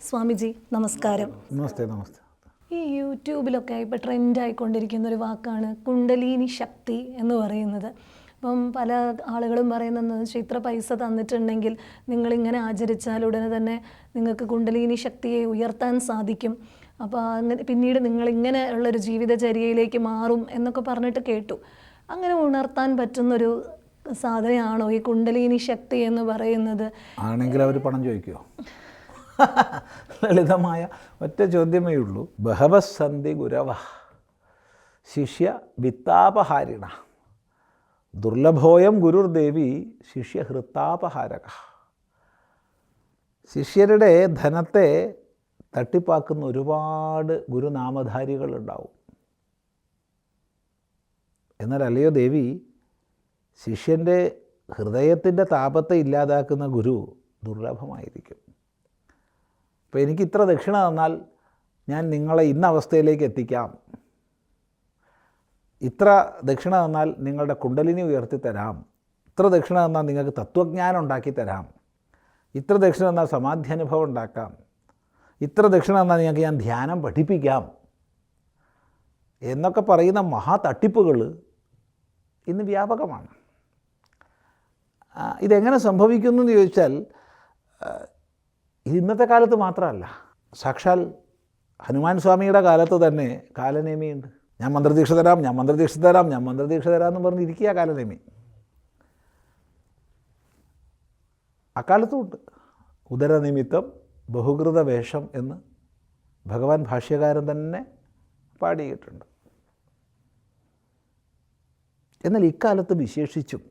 സ്വാമിജി നമസ്കാരം. നമസ്തേ നമസ്തേ. ഈ യൂട്യൂബിലൊക്കെ ഇപ്പോൾ ട്രെൻഡ് ആയിക്കൊണ്ടിരിക്കുന്ന ഒരു വാക്കാണ് കുണ്ടലീനി ശക്തി എന്ന് പറയുന്നത്. ഇപ്പം പല ആളുകളും പറയുന്നത് വെച്ചാൽ ഇത്ര പൈസ തന്നിട്ടുണ്ടെങ്കിൽ നിങ്ങളിങ്ങനെ ആചരിച്ചാൽ ഉടനെ തന്നെ നിങ്ങൾക്ക് കുണ്ടലിനി ശക്തിയെ ഉയർത്താൻ സാധിക്കും. അപ്പോൾ അങ്ങനെ പിന്നീട് നിങ്ങളിങ്ങനെ ഉള്ളൊരു ജീവിതചര്യയിലേക്ക് മാറും എന്നൊക്കെ പറഞ്ഞിട്ട് കേട്ടു. അങ്ങനെ ഉണർത്താൻ പറ്റുന്നൊരു സാധനയാണോ ഈ കുണ്ടലിനി ശക്തി എന്ന് പറയുന്നത്? ആണെങ്കിൽ അവർ പണം ചോദിക്കുമോ ലളിതമായ ഒറ്റ ചോദ്യമേ ഉള്ളൂ. ബഹവസന്ധി ഗുരവ ശിഷ്യ വിത്താപഹാരിണ. ദുർലഭോയം ഗുരുർദേവി ശിഷ്യ ഹൃത്താപഹാരക. ശിഷ്യരുടെ ധനത്തെ തട്ടിപ്പാക്കുന്ന ഒരുപാട് ഗുരുനാമധാരികളുണ്ടാവും. എന്നാൽ അല്ലയോ ദേവി ശിഷ്യന്റെ ഹൃദയത്തിന്റെ താപത്തെ ഇല്ലാതാക്കുന്ന ഗുരു ദുർലഭമായിരിക്കും. അപ്പോൾ എനിക്ക് ഇത്ര ദക്ഷിണ തന്നാൽ ഞാൻ നിങ്ങളെ ഇന്ന അവസ്ഥയിലേക്ക് എത്തിക്കാം. ഇത്ര ദക്ഷിണ തന്നാൽ നിങ്ങളുടെ കുണ്ടലിനി ഉയർത്തി തരാം ഇത്ര ദക്ഷിണ തന്നാൽ നിങ്ങൾക്ക് തത്വജ്ഞാനം ഉണ്ടാക്കി തരാം ഇത്ര ദക്ഷിണ തന്നാൽ സമാധ്യാനുഭവം ഉണ്ടാക്കാം. ഇത്ര ദക്ഷിണ തന്നാൽ നിങ്ങൾക്ക് ഞാൻ ധ്യാനം പഠിപ്പിക്കാം. എന്നൊക്കെ പറയുന്ന മഹാ തട്ടിപ്പുകൾ ഇന്ന് വ്യാപകമാണ്. ഇതെങ്ങനെ സംഭവിക്കുന്നു എന്ന് ചോദിച്ചാൽ ഇന്നത്തെ കാലത്ത് മാത്രമല്ല. സാക്ഷാൽ ഹനുമാൻ സ്വാമിയുടെ കാലത്ത് തന്നെ കാലനേമിയുണ്ട്. ഞാൻ മന്ത്രദീക്ഷ തരാം ഞാൻ മന്ത്രദീക്ഷ തരാം ഞാൻ മന്ത്രദീക്ഷ തരാം എന്ന് പറഞ്ഞിരിക്കുക കാലനേമി. അക്കാലത്തുമുണ്ട്. ഉദരനിമിത്തം ബഹുകൃത വേഷം എന്ന് ഭഗവാൻ ഭാഷ്യകാരൻ തന്നെ പാടിയിട്ടുണ്ട്. എന്നാൽ ഇക്കാലത്ത് വിശേഷിച്ചും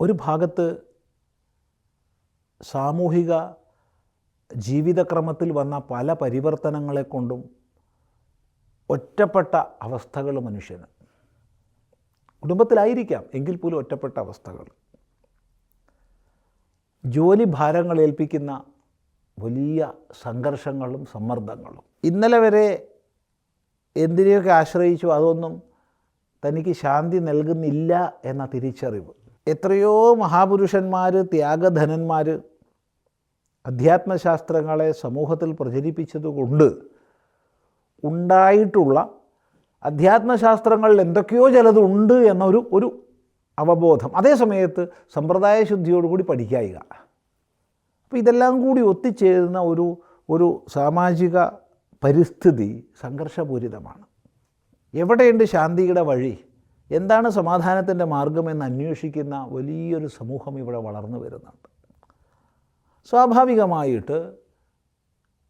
ഒരു ഭാഗത്ത് സാമൂഹിക ജീവിതക്രമത്തിൽ വന്ന പല പരിവർത്തനങ്ങളെ കൊണ്ടും ഒറ്റപ്പെട്ട അവസ്ഥകൾ മനുഷ്യന്. കുടുംബത്തിലായിരിക്കാം എങ്കിൽ പോലും ഒറ്റപ്പെട്ട അവസ്ഥകൾ. ജോലി ഭാരങ്ങൾ ഏൽപ്പിക്കുന്ന വലിയ സംഘർഷങ്ങളും സമ്മർദ്ദങ്ങളും. ഇന്നലെ വരെ എന്തിനെയൊക്കെ ആശ്രയിച്ചു അതൊന്നും തനിക്ക് ശാന്തി നൽകുന്നില്ല എന്ന തിരിച്ചറിവ്. എത്രയോ മഹാപുരുഷന്മാർ ത്യാഗധനന്മാർ അധ്യാത്മശാസ്ത്രങ്ങളെ സമൂഹത്തിൽ പ്രചരിപ്പിച്ചതുകൊണ്ട് ഉണ്ടായിട്ടുള്ള അധ്യാത്മശാസ്ത്രങ്ങളിൽ എന്തൊക്കെയോ ചിലതുണ്ട് എന്നൊരു ഒരു അവബോധം. അതേസമയത്ത് സമ്പ്രദായ ശുദ്ധിയോടുകൂടി പഠിക്കായിക. അപ്പോൾ ഇതെല്ലാം കൂടി ഒത്തിച്ചേരുന്ന ഒരു ഒരു സാമാജിക പരിസ്ഥിതി സംഘർഷപൂരിതമാണ്. എവിടെയുണ്ട് ശാന്തിയുടെ വഴി? എന്താണ് സമാധാനത്തിന്റെ മാർഗമെന്ന് അന്വേഷിക്കുന്ന വലിയൊരു സമൂഹം ഇവിടെ വളർന്നു വരുന്നുണ്ട്. സ്വാഭാവികമായിട്ട്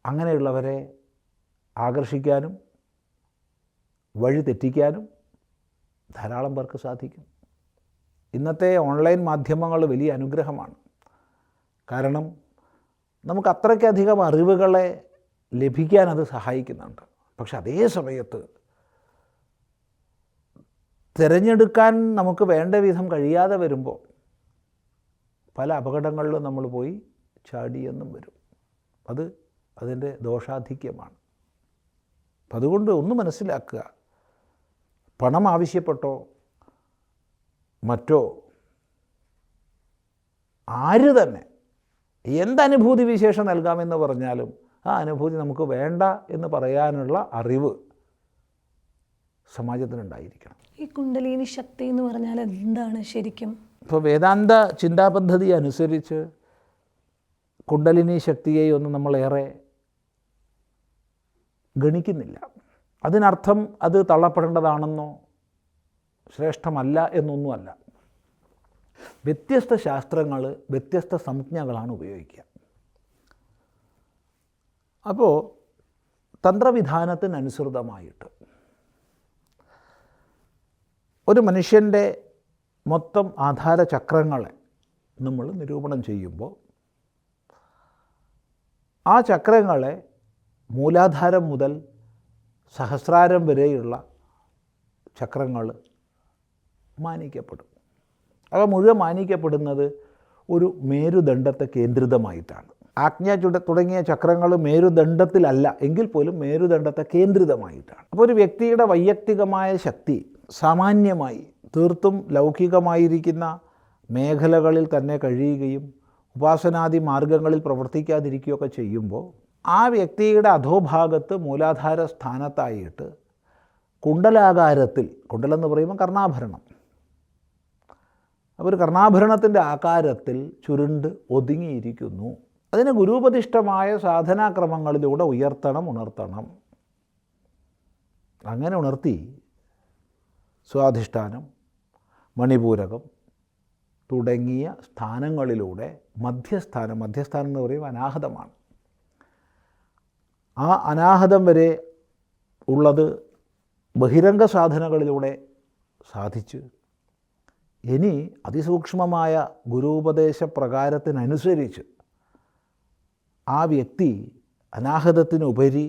അങ്ങനെയുള്ളവരെ ആകർഷിക്കാനും വഴി തെറ്റിക്കാനും ധാരാളം പേർക്ക് സാധിക്കും. ഇന്നത്തെ ഓൺലൈൻ മാധ്യമങ്ങൾ വലിയ അനുഗ്രഹമാണ്. കാരണം നമുക്ക് അത്രയ്ക്കധികം അറിവുകളെ ലഭിക്കാൻ അത് സഹായിക്കുന്നുണ്ട്. പക്ഷെ അതേ സമയത്ത് തിരഞ്ഞെടുക്കാൻ നമുക്ക് വേണ്ട വിധം കഴിയാതെ വരുമ്പോൾ പല അപകടങ്ങളിലും നമ്മൾ പോയി ചാടിയെന്നും വരും. അത് അതിന്റെ ദോഷാധിക്യമാണ്. അപ്പം അതുകൊണ്ട് ഒന്ന് മനസ്സിലാക്കുക. പണം ആവശ്യപ്പെട്ടോ മറ്റോ ആര് തന്നെ എന്തനുഭൂതി വിശേഷം നൽകാമെന്ന് പറഞ്ഞാലും ആ അനുഭൂതി നമുക്ക് വേണ്ട എന്ന് പറയാനുള്ള അറിവ് സമാജത്തിനുണ്ടായിരിക്കണം ഈ കുണ്ടലിനി ശക്തി എന്ന് പറഞ്ഞാൽ എന്താണ് ശരിക്കും? ഇപ്പോൾ വേദാന്ത ചിന്താപദ്ധതി അനുസരിച്ച് കുണ്ടലിനി ശക്തിയെ ഒന്നും നമ്മളേറെ ഗണിക്കുന്നില്ല. അതിനർത്ഥം അത് തള്ളപ്പെടേണ്ടതാണെന്നോ ശ്രേഷ്ഠമല്ല എന്നൊന്നുമല്ല. വ്യത്യസ്ത ശാസ്ത്രങ്ങൾ വ്യത്യസ്ത സംജ്ഞകളാണ് ഉപയോഗിക്കുക. അപ്പോൾ തന്ത്രവിധാനത്തിനനുസൃതമായിട്ട് ഒരു മനുഷ്യന്റെ മൊത്തം ആധാര ചക്രങ്ങളെ നമ്മൾ നിരൂപണം ചെയ്യുമ്പോൾ ആ ചക്രങ്ങളെ മൂലാധാരം മുതൽ സഹസ്രാരം വരെയുള്ള ചക്രങ്ങൾ മാനിക്കപ്പെടും. അവ മുഴുവൻ മാനിക്കപ്പെടുന്നത് ഒരു മേരുദണ്ഡത്തെ കേന്ദ്രിതമായിട്ടാണ്. ആജ്ഞ തുടങ്ങിയ ചക്രങ്ങൾ മേരുദണ്ഡത്തിലല്ല എങ്കിൽ പോലും മേരുദണ്ഡത്തെ കേന്ദ്രിതമായിട്ടാണ്. അപ്പോൾ ഒരു വ്യക്തിയുടെ വൈയക്തികമായ ശക്തി സാമാന്യമായി തീർത്തും ലൗകികമായിരിക്കുന്ന മേഖലകളിൽ തന്നെ കഴിയുകയും ഉപാസനാദി മാർഗങ്ങളിൽ പ്രവർത്തിക്കാതിരിക്കുകയൊക്കെ ചെയ്യുമ്പോൾ ആ വ്യക്തിയുടെ അധോഭാഗത്ത് മൂലാധാര സ്ഥാനത്തായിട്ട് കുണ്ടലാകാരത്തിൽ കുണ്ടലെന്ന് പറയുമ്പോൾ കർണാഭരണം. അപ്പോൾ ഒരു കർണാഭരണത്തിന്റെ ആകാരത്തിൽ ചുരുണ്ട് ഒതുങ്ങിയിരിക്കുന്നു. അതിന് ഗുരുപതിഷ്ഠമായ സാധനാക്രമങ്ങളിലൂടെ ഉയർത്തണം ഉണർത്തണം. അങ്ങനെ ഉണർത്തി സ്വാധിഷ്ഠാനം മണിപൂരകം തുടങ്ങിയ സ്ഥാനങ്ങളിലൂടെ മധ്യസ്ഥാനം മധ്യസ്ഥാനം എന്ന് പറയുമ്പോൾ അനാഹതമാണ്. ആ അനാഹതം വരെ ഉള്ളത് ബഹിരംഗ സാധനകളിലൂടെ സാധിച്ചു ഇനി അതിസൂക്ഷ്മമായ ഗുരുപദേശ പ്രകാരത്തിനനുസരിച്ച് ആ വ്യക്തി അനാഹതത്തിനുപരി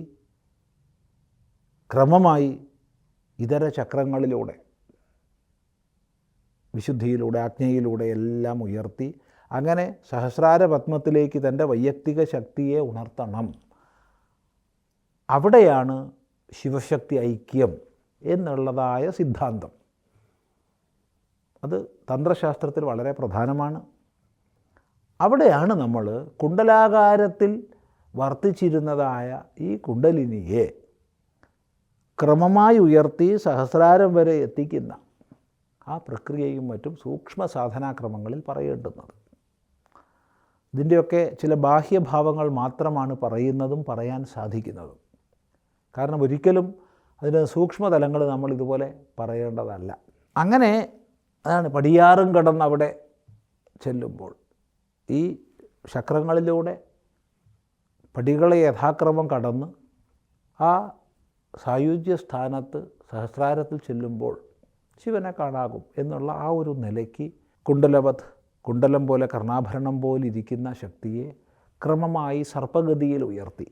ക്രമമായി ഇതര ചക്രങ്ങളിലൂടെ വിശുദ്ധിയിലൂടെ ആജ്ഞയിലൂടെ എല്ലാം ഉയർത്തി അങ്ങനെ സഹസ്രാര പത്മത്തിലേക്ക് തന്റെ വൈയക്തിക ശക്തിയെ ഉണർത്തണം. അവിടെയാണ് ശിവശക്തി ഐക്യം എന്നുള്ളതായ സിദ്ധാന്തം. അത് തന്ത്രശാസ്ത്രത്തിൽ വളരെ പ്രധാനമാണ്. അവിടെയാണ് നമ്മൾ കുണ്ടലാകാരത്തിൽ വർത്തിച്ചിരുന്നതായ ഈ കുണ്ടലിനിയെ ക്രമമായി ഉയർത്തി സഹസ്രാരം വരെ എത്തിക്കുന്ന ആ പ്രക്രിയയും മറ്റും സൂക്ഷ്മ സാധനാക്രമങ്ങളിൽ പറയേണ്ടുന്നത്. ഇതിന്റെയൊക്കെ ചില ബാഹ്യഭാവങ്ങൾ മാത്രമാണ് പറയുന്നതും പറയാൻ സാധിക്കുന്നതും. കാരണം ഒരിക്കലും അതിന്റെ സൂക്ഷ്മതലങ്ങൾ നമ്മൾ ഇതുപോലെ പറയേണ്ടതല്ല. അങ്ങനെ അതാണ് പടിയാറും കടന്ന് അവിടെ ചെല്ലുമ്പോൾ ഈ ചക്രങ്ങളിലൂടെ പടികളെ യഥാക്രമം കടന്ന് ആ സായുജ്യ സ്ഥാനത്ത് സഹസ്രാരത്തിൽ ചെല്ലുമ്പോൾ ശിവനെ കാണാകും എന്നുള്ള ആ ഒരു നിലയ്ക്ക് കുണ്ടലവത് കുണ്ടലം പോലെ കർണാഭരണം പോലെ ഇരിക്കുന്ന ശക്തിയെ ക്രമമായി സർപ്പഗതിയിൽ ഉയർത്തി.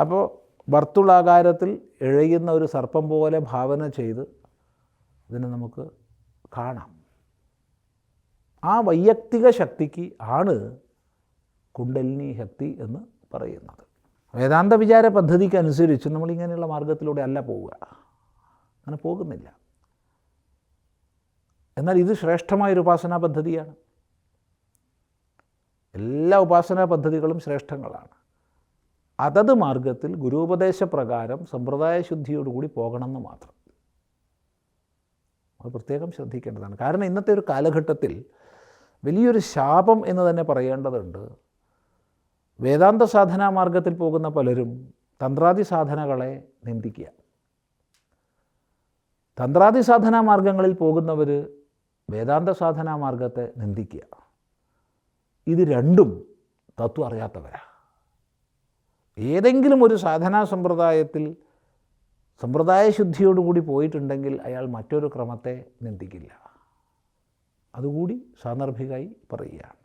അപ്പോൾ വർത്തുളാകാരത്തിൽ ഇഴയുന്ന ഒരു സർപ്പം പോലെ ഭാവന ചെയ്ത് ഇതിനെ നമുക്ക് കാണാം. ആ വൈയക്തിക ശക്തിക്ക് ആണ് കുണ്ടലിനി ശക്തി എന്ന് പറയുന്നത്. വേദാന്ത വിചാര പദ്ധതിക്ക് അനുസരിച്ച് നമ്മൾ ഇങ്ങനെയുള്ള മാർഗത്തിലൂടെ അല്ല പോവുക. അങ്ങനെ പോകുന്നില്ല. എന്നാൽ ഇത് ശ്രേഷ്ഠമായൊരു ഉപാസനാ പദ്ധതിയാണ്. എല്ലാ ഉപാസനാ പദ്ധതികളും ശ്രേഷ്ഠങ്ങളാണ്. അതത് മാർഗത്തിൽ ഗുരുപദേശപ്രകാരം സമ്പ്രദായ ശുദ്ധിയോടുകൂടി പോകണമെന്ന് മാത്രം. അത് പ്രത്യേകം ശ്രദ്ധിക്കേണ്ടതാണ്. കാരണം ഇന്നത്തെ ഒരു കാലഘട്ടത്തിൽ വലിയൊരു ശാപം എന്ന് തന്നെ പറയേണ്ടതുണ്ട്. വേദാന്ത സാധനാ മാർഗത്തിൽ പോകുന്ന പലരും തന്ത്രാദി സാധനകളെ നിന്ദിക്കുക. തന്ത്രാദി സാധനാ മാർഗങ്ങളിൽ പോകുന്നവർ വേദാന്ത സാധനാ മാർഗത്തെ നിന്ദിക്കുക. ഇത് രണ്ടും തത്വം അറിയാത്തവരാ. ഏതെങ്കിലും ഒരു സാധനാ സമ്പ്രദായത്തിൽ സമ്പ്രദായ ശുദ്ധിയോടുകൂടി പോയിട്ടുണ്ടെങ്കിൽ അയാൾ മറ്റൊരു ക്രമത്തെ നിന്ദിക്കില്ല. അതുകൂടി സാന്ദർഭികമായി പറയുകയാണ്.